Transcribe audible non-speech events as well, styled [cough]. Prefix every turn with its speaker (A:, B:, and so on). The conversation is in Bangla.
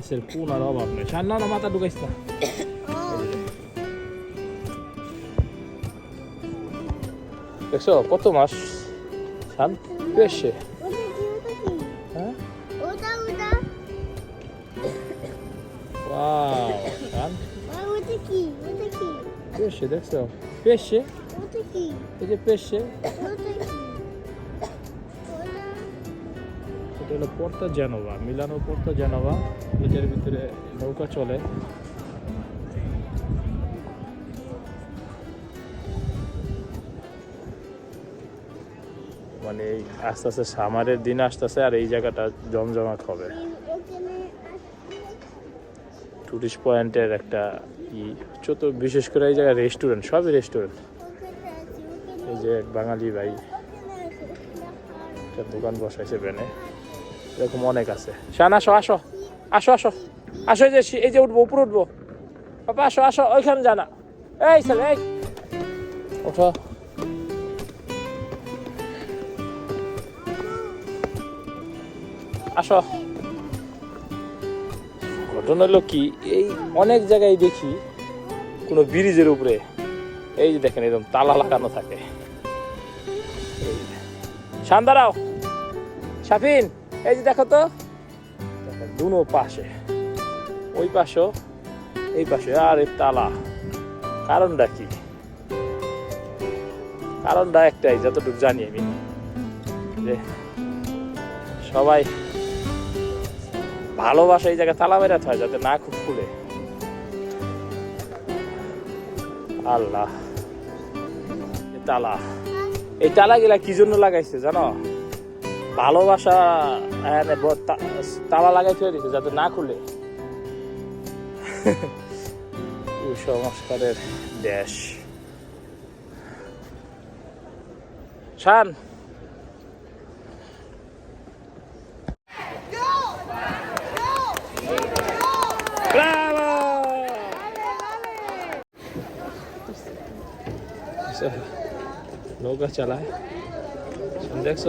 A: মাছের পুনার অভাব নেই সার না মাথা ঢুকাইস না দেখছ কত মাছ সান পেয়েছে হ্যাঁ পেয়েছে দেখছ পেয়েছে এই যে পেয়েছে হলো পোর্তা জেনোভা, মিলানো পোর্তা জেনোভা, এটার ভিতরে নৌকা চলে। মানে আস্তে আস্তে সামারের দিন আসতেছে আর এই জায়গাটা জমজমাট হবে। টুরিস্ট পয়েন্টের একটা ই চত বিশেষ করে এই জায়গায় রেস্টুরেন্ট সবই রেস্টুরেন্ট এই যে বাঙালি ভাই, একটা দোকান বসাইছে বেনে এরকম অনেক আছে। শান, আসো আসো আসো আসো আসো, এই যে এই যে উঠবো, উপরে উঠবো। বাবা, আসো আসো, ওইখানে জানা এই ছেলে, এই। ওঠো। আসো। ঘটনা হলো কি, এই অনেক জায়গায় দেখি কোনো ব্রিজের উপরে, এই যে দেখেন, এরকম তালা লাগানো থাকে। শান, দাঁড়াও। শাফিন। এই যে দেখো তো দুনো পাশে, ওই পাশেও, এই পাশে, আর এই তালা। কারণটা কি? কারণটা একটাই, যতটুকু জানি আমি, যে সবাই ভালোবাসা এই জায়গায় তালা মেরাতে হয় যাতে না খুব খুলে। আল্লাহ তালা। এই তালা গেলা কি জন্য লাগাইছে জানো? ভালোবাসা এখানে তালা লাগাই ফেলে দিছে যাতে না খুলে। [laughs] কুসংস্কারের দেশ। শান। নৌকা চালায়। দেখছ?